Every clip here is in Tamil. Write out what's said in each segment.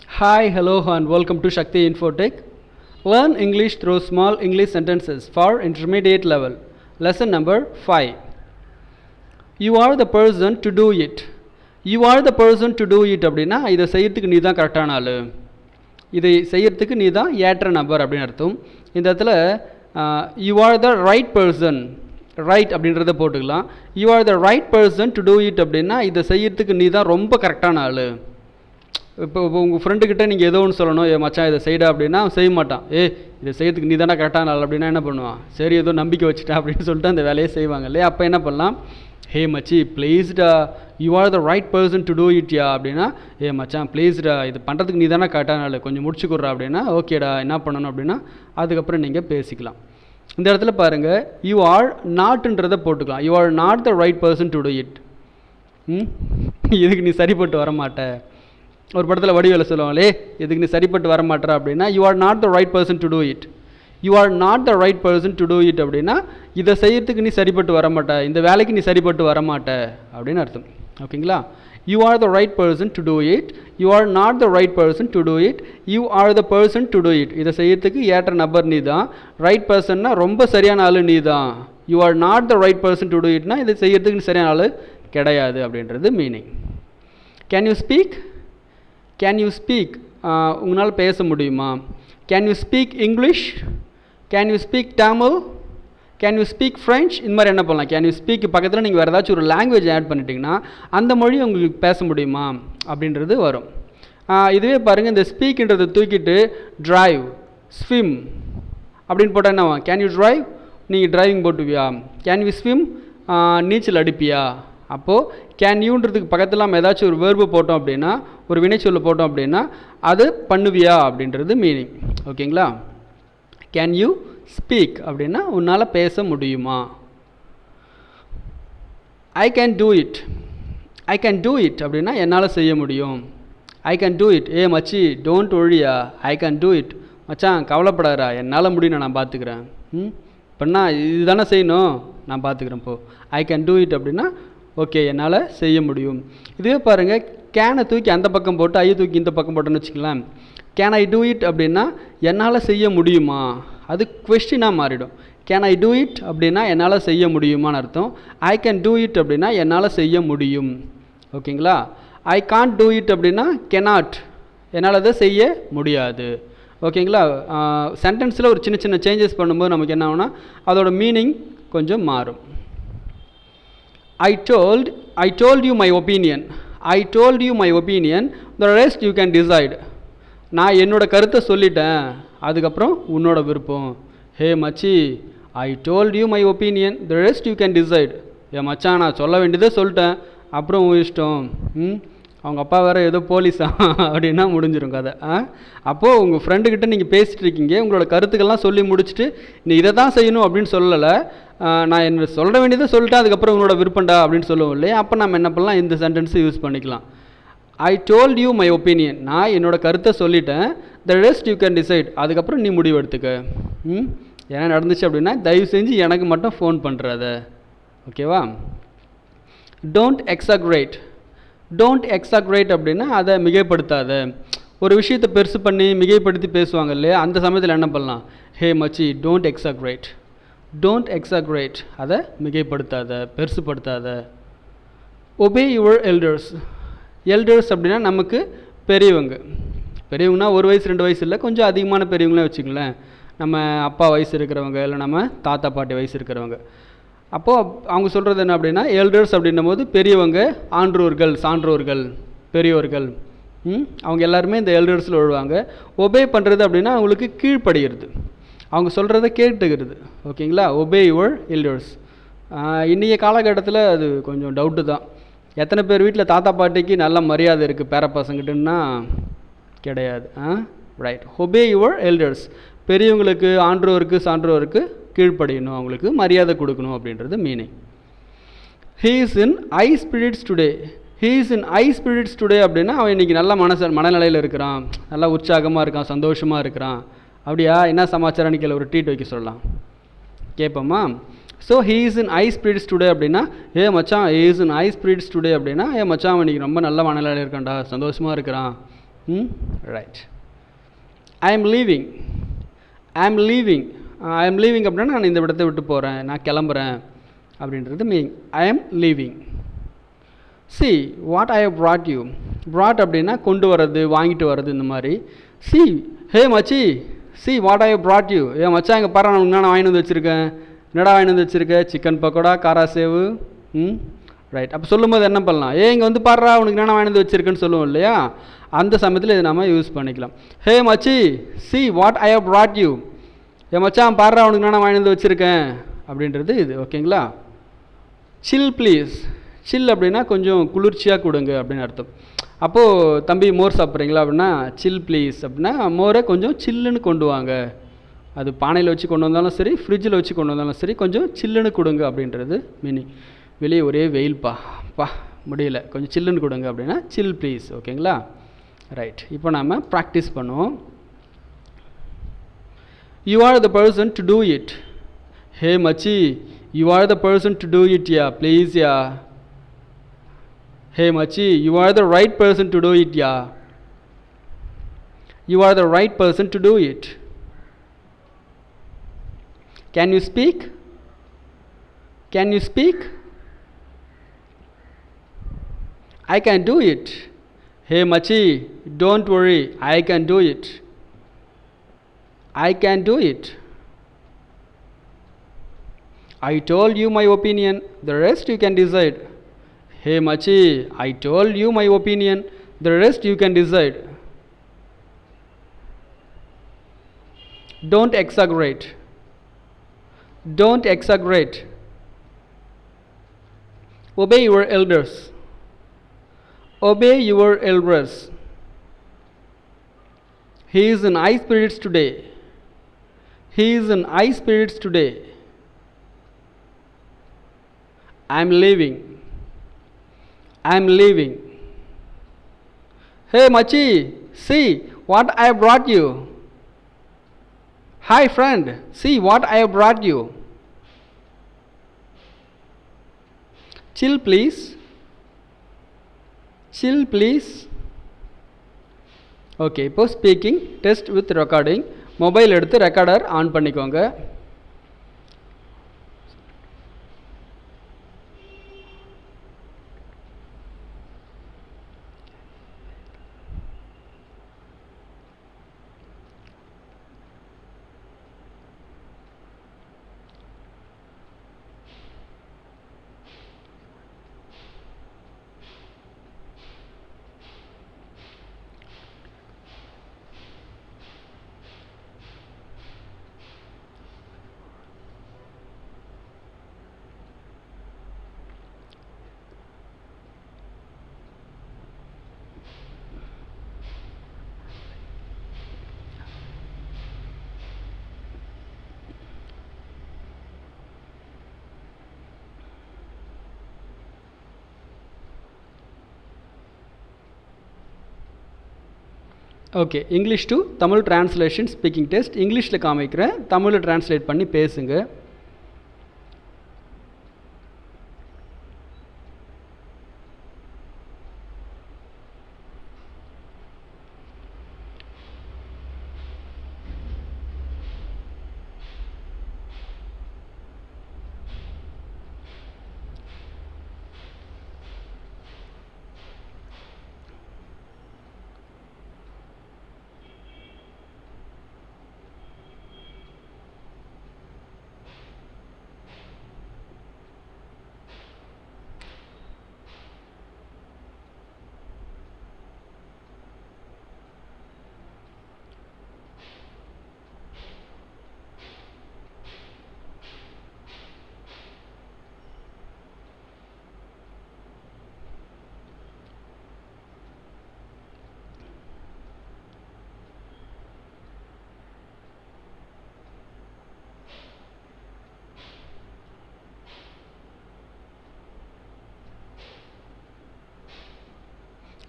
Hi, hello and welcome to Shakti Infotech. Learn English through small English sentences for intermediate level lesson number five you are the person to do it you are the person to do it அப்படின்னா இதை செய்கிறதுக்கு நீ தான் கரெக்டான ஆள் இதை செய்கிறதுக்கு நீ தான் ஏற்ற நபர் அப்படின்னு அர்த்தம் இந்த இடத்துல you are the right person right அப்படின்றத போட்டுக்கலாம் you are the right person to do it அப்படின்னா இதை செய்கிறதுக்கு நீ தான் ரொம்ப கரெக்டான ஆள் இப்போ இப்போ உங்கள் ஃப்ரெண்டுக்கிட்ட நீங்கள் ஏதோ ஒன்று சொல்லணும் ஏ மச்சான் இதை செய்டா அப்படின்னா அவன் செய்ய மாட்டான். ஏ இதை செய்யறதுக்கு நீ தானே கரெக்டான ஆள் அப்படின்னா என்ன பண்ணுவான்? சரி ஏதோ நம்பிக்கை வச்சுட்டேன் அப்படின்னு சொல்லிட்டு அந்த வேலையை செய்வாங்க இல்லையா? அப்போ என்ன பண்ணலாம்? ஹே மச்சி ப்ளீஸ்டா you are the right person to do it யா? அப்படின்னா ஏ மச்சான் ப்ளீஸ்டா இது பண்ணுறதுக்கு நீ தானே கரெக்டான ஆள் கொஞ்சம் முடிச்சு கொடுறா அப்படின்னா ஓகேடா என்ன பண்ணணும்? அப்படின்னா அதுக்கப்புறம் நீங்கள் பேசிக்கலாம். இந்த இடத்துல பாருங்கள் யூ ஆர் நாட்டுன்றதை போட்டுக்கலாம். You are not the right person to do it ம்? இதுக்கு நீ சரிப்பட்டு வர மாட்ட ஒரு படத்தில் வடிவேல சொல்லுவாங்களே இதுக்கு நீ சரிப்பட்டு வர மாட்டேற? அப்படின்னா you are not the right person to do it you are not the right person to do it அப்படின்னா இதை செய்யறதுக்கு நீ சரிப்பட்டு வர மாட்ட. இந்த வேலைக்கு நீ சரிப்பட்டு வர மாட்ட. அப்படின்னு அர்த்தம். ஓகேங்களா? You are the right person to do it you are not the right person to do it you are the person to do it இதை செய்யறதுக்கு ஏற்ற நபர் நீ தான். ரைட் பர்சன்னா ரொம்ப சரியான ஆள் நீ தான். You are not the right person to do இட்னா இதை செய்யறதுக்கு நீ சரியான ஆள் கிடையாது அப்படின்றது meaning can you speak can you speak உங்களால் பேச முடியுமா? Can you speak English can you speak Tamil can you speak French இந்த மாதிரி என்ன பண்ணலாம்? கேன் யூ ஸ்பீக் பக்கத்தில் நீங்கள் வேறு ஏதாச்சும் ஒரு லாங்குவேஜ் ஆட் பண்ணிட்டீங்கன்னா அந்த மொழி உங்களுக்கு பேச முடியுமா? அப்படின்றது வரும். இதுவே பாருங்கள் இந்த ஸ்பீக்ன்றதை தூக்கிட்டு ட்ரைவ் ஸ்விம் அப்படின்னு போட்டால் என்ன கேன் யூ ட்ரைவ் நீங்கள் டிரைவிங் போட்டுவியா? கேன் யூ ஸ்விம் நீச்சல் அடிப்பியா? அப்போது கேன் யூன்றதுக்கு பக்கத்தில் நம்ம ஏதாச்சும் ஒரு வேர்பு போட்டோம் அப்படின்னா ஒரு வினைச்சொல்லை போட்டோம் அப்படின்னா அது பண்ணுவியா அப்படின்றது மீனிங் ஓகேங்களா? கேன் யூ ஸ்பீக் அப்படின்னா உன்னால் பேச முடியுமா? I can do it I can do it அப்படின்னா என்னால் செய்ய முடியும்? ஐ கேன் டூ இட் ஏ மச்சி don't worry I can do it மச்சான் கவலைப்படாதா என்னால் முடியும் நான் பார்த்துக்கிறேன் ம்? இப்போன்னா இது தானே செய்யணும்? நான் பார்த்துக்கிறேன் இப்போ ஐ கேன் டூ இட் அப்படின்னா ஓகே என்னால் செய்ய முடியும். இதுவே பாருங்கள் கேனை தூக்கி அந்த பக்கம் போட்டு ஐயை தூக்கி இந்த பக்கம் போட்டோன்னு வச்சுக்கலாம் கேன் ஐ டூ இட் அப்படின்னா என்னால் செய்ய முடியுமா? அது கொஸ்டினாக மாறிடும். கேன் ஐ டூ இட் அப்படின்னா என்னால் செய்ய முடியுமான்னு அர்த்தம். ஐ கேன் டூ இட் அப்படின்னா என்னால் செய்ய முடியும். ஓகேங்களா ஐ கான்ட் டூ இட் அப்படின்னா கெனாட் என்னால் அதை செய்ய முடியாது. ஓகேங்களா சென்டென்ஸில் ஒரு சின்ன சின்ன சேஞ்சஸ் பண்ணும்போது நமக்கு என்ன ஆகுனா அதோட மீனிங் கொஞ்சம் மாறும். I told I told you my opinion I told you my opinion the rest you can decide நான் என்னோடய கருத்தை சொல்லிட்டேன். அதுக்கப்புறம் உன்னோட விருப்பம். ஹே மச்சி I told you my opinion the rest you can decide ஏ மச்சான் நான் சொல்ல வேண்டியதே சொல்லிட்டேன். அப்புறம் உன் இஷ்டம். ம்? அவங்க அப்பா வேறு ஏதோ போலீஸா? அப்படின்னா முடிஞ்சிடும் கதை. ஆ? அப்போது உங்கள் ஃப்ரெண்டுக்கிட்ட நீங்கள் பேசிகிட்டு இருக்கீங்க. உங்களோட கருத்துக்கள்லாம் சொல்லி முடிச்சுட்டு நீ இதை தான் செய்யணும் அப்படின்னு சொல்லலை. நான் என்ன சொல்ல வேண்டியதை சொல்லிட்டேன். அதுக்கப்புறம் உங்களோட விருப்பண்டா அப்படின்னு சொல்லுவோம் இல்லையா? அப்போ நம்ம என்ன பண்ணலாம்? இந்த சென்டென்ஸை யூஸ் பண்ணிக்கலாம். I told you my opinion நான் என்னோடய கருத்தை சொல்லிட்டேன். The rest you can decide அதுக்கப்புறம் நீ முடிவு எடுத்துக்க. ம்? என்ன நடந்துச்சு அப்படின்னா தயவு செஞ்சு எனக்கு மட்டும் ஃபோன் பண்ணுறத ஓகேவா? டோன்ட் எக்ஸாக்ரேட் டோன்ட் எக்ஸாக்ரேட் அப்படின்னா அதை மிகைப்படுத்தாத. ஒரு விஷயத்தை பெருசு பண்ணி மிகைப்படுத்தி பேசுவாங்க இல்லையா? அந்த சமயத்தில் என்ன பண்ணலாம்? ஹே மச்சி டோன்ட் எக்ஸாக்ரேட் டோன்ட் எக்ஸாக்ரேட் அதை மிகைப்படுத்தாத பெருசுப்படுத்தாத. ஒபே யுவர் எல்டர்ஸ் எல்டர்ஸ் அப்படின்னா நமக்கு பெரியவங்க. பெரியவங்கன்னா ஒரு வயசு ரெண்டு வயசு இல்லை கொஞ்சம் அதிகமான பெரியவங்களே வச்சுங்களேன் நம்ம அப்பா வயசு இருக்கிறவங்க இல்லை நம்ம தாத்தா பாட்டி வயசு இருக்கிறவங்க. அப்போது அவங்க சொல்கிறது என்ன அப்படின்னா எல்டர்ஸ் அப்படின்னும் போது பெரியவங்க ஆன்றோர்கள் சான்றோர்கள் பெரியோர்கள். அவங்க எல்லாருமே இந்த எல்டர்ஸில் விழுவாங்க ஒபே பண்ணுறது அப்படின்னா அவங்களுக்கு கீழ்ப்படுகிறது அவங்க சொல்கிறத கேட்டுக்கிறது. ஓகேங்களா? ஒபே யுவர் எல்டர்ஸ் இன்றைய காலகட்டத்தில் அது கொஞ்சம் டவுட்டு தான். எத்தனை பேர் வீட்டில் தாத்தா பாட்டிக்கு நல்ல மரியாதை இருக்குது பேர பசங்கிட்டன்னா? கிடையாது. ஆ? ரைட் ஒபே யுவர் எல்டர்ஸ் பெரியவங்களுக்கு ஆன்றோருக்கு சான்றோருக்கு கீழ்ப்படியணும் அவங்களுக்கு மரியாதை கொடுக்கணும் அப்படின்றது meaning he is in high spirits today he is in high spirits today அப்படின்னா அவன் இன்றைக்கி நல்ல மனச மனநிலையில் இருக்கிறான். நல்லா உற்சாகமாக இருக்கான் சந்தோஷமாக இருக்கிறான். அப்படியா? என்ன சமாச்சாரம்னு கேள்வி ஒரு ட்ரீட் வைக்க சொல்லலாம். கேட்போமா so he is in high spirits today அப்படின்னா ஏ மச்சான் he is in high spirits today அப்படின்னா ஏ மச்சான் அவன் இன்றைக்கி ரொம்ப நல்ல மனநிலையில் இருக்கான்டா சந்தோஷமாக இருக்கிறான். ம்? Right I am leaving I am leaving I am leaving அப்படின்னா நான் இந்த இடத்த விட்டு போகிறேன் நான் கிளம்புறேன் அப்படின்றது meaning I am leaving see what I have you brought அப்படின்னா கொண்டு வர்றது வாங்கிட்டு வர்றது இந்த மாதிரி. சி ஹே மச்சி see what I have you ஏ மச்சான் இங்கே பாரு நான் உனக்கு நான் வாங்கிட்டு வந்து வச்சுருக்கேன்? என்னடா வாங்கிட்டு வந்து வச்சுருக்கேன் சிக்கன் பக்கோடா காரா சேவு ம்? ரைட் அப்போ சொல்லும்போது என்ன பண்ணலாம்? ஏ இங்கே வந்து பாடுறா உனக்கு என்ன வாங்கிட்டு வந்து வச்சுருக்கேன்னு சொல்லுவோம் இல்லையா? அந்த சமயத்தில் இதை நம்ம யூஸ் பண்ணிக்கலாம். ஹே மச்சி see what I have brought you என் மச்சான் பாடுறா அவனுக்கு நான் வாங்கிட்டு வந்து வச்சுருக்கேன்? அப்படின்றது இது ஓகேங்களா? சில் ப்ளீஸ் சில் அப்படின்னா கொஞ்சம் குளிர்ச்சியாக கொடுங்க அப்படின்னு அர்த்தம். அப்போது தம்பி மோர் சாப்பிட்றீங்களா அப்படின்னா சில் ப்ளீஸ் அப்படின்னா மோரை கொஞ்சம் சில்லுன்னு கொண்டு வாங்க. அது பானையில் வச்சு கொண்டு வந்தாலும் சரி ஃப்ரிட்ஜில் வச்சு கொண்டு வந்தாலும் சரி கொஞ்சம் சில்லுன்னு கொடுங்க அப்படின்றது மீனிங் வெளியே ஒரே வெயில்ப்பா பா முடியல. கொஞ்சம் சில்லுன்னு கொடுங்க அப்படின்னா சில் ப்ளீஸ் ஓகேங்களா? ரைட் இப்போ நாம் ப்ராக்டிஸ் பண்ணுவோம். you are the person to do it. Hey Machi, you are the person to do it, yeah, please, yeah. Hey Machi, you are the right person to do it, yeah. You are the right person to do it. Can you speak? Can you speak? I can do it. Hey Machi, don't worry, I can do it. I can do it. I told you my opinion, the rest you can decide. Hey Machi, I told you my opinion, the rest you can decide. Don't exaggerate. Don't exaggerate. Obey your elders. Obey your elders. He is in high spirits today. He is in high spirits today. I am leaving. I am leaving. Hey Machi, see what I brought you. Hi friend, see what I brought you. Chill please. Chill please. Okay, post speaking, test with recording. Mobile எடுத்து ரெக்கார்டர் ஆன் பண்ணிக்கோங்க. Okay English to Tamil translation speaking test இங்கிலீஷில் காமிக்கிறேன். தமிழில் டிரான்ஸ்லேட் பண்ணி பேசுங்க.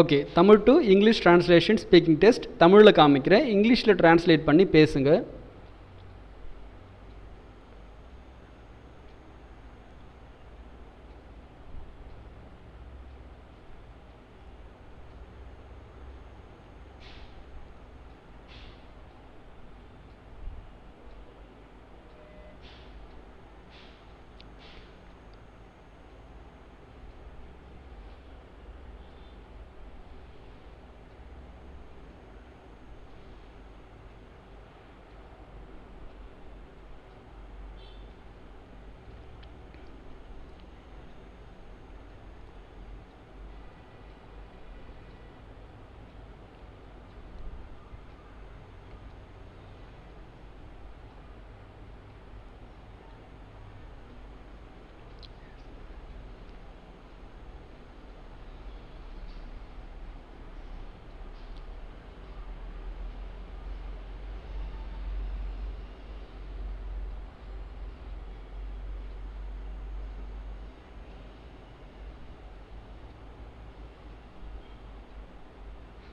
Okay Tamil to English translation speaking test தமிழில் காமிக்கிறேன். இங்கிலீஷில் டிரான்ஸ்லேட் பண்ணி பேசுங்கள்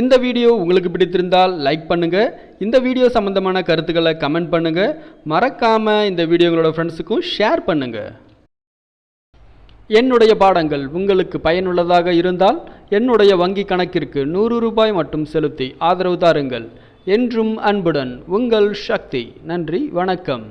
இந்த வீடியோ உங்களுக்கு பிடித்திருந்தால் லைக் பண்ணுங்க. இந்த வீடியோ சம்பந்தமான கருத்துக்களை கமெண்ட் பண்ணுங்க. மறக்காம இந்த வீடியோ உங்களோட ஃப்ரெண்ட்ஸுக்கும் ஷேர் பண்ணுங்க. என்னுடைய பாடங்கள் உங்களுக்கு பயனுள்ளதாக இருந்தால் என்னுடைய வங்கி கணக்கிற்கு நூறு ரூபாய் மட்டும் செலுத்தி ஆதரவு தாருங்கள். என்றும் அன்புடன் உங்கள் சக்தி. நன்றி வணக்கம்.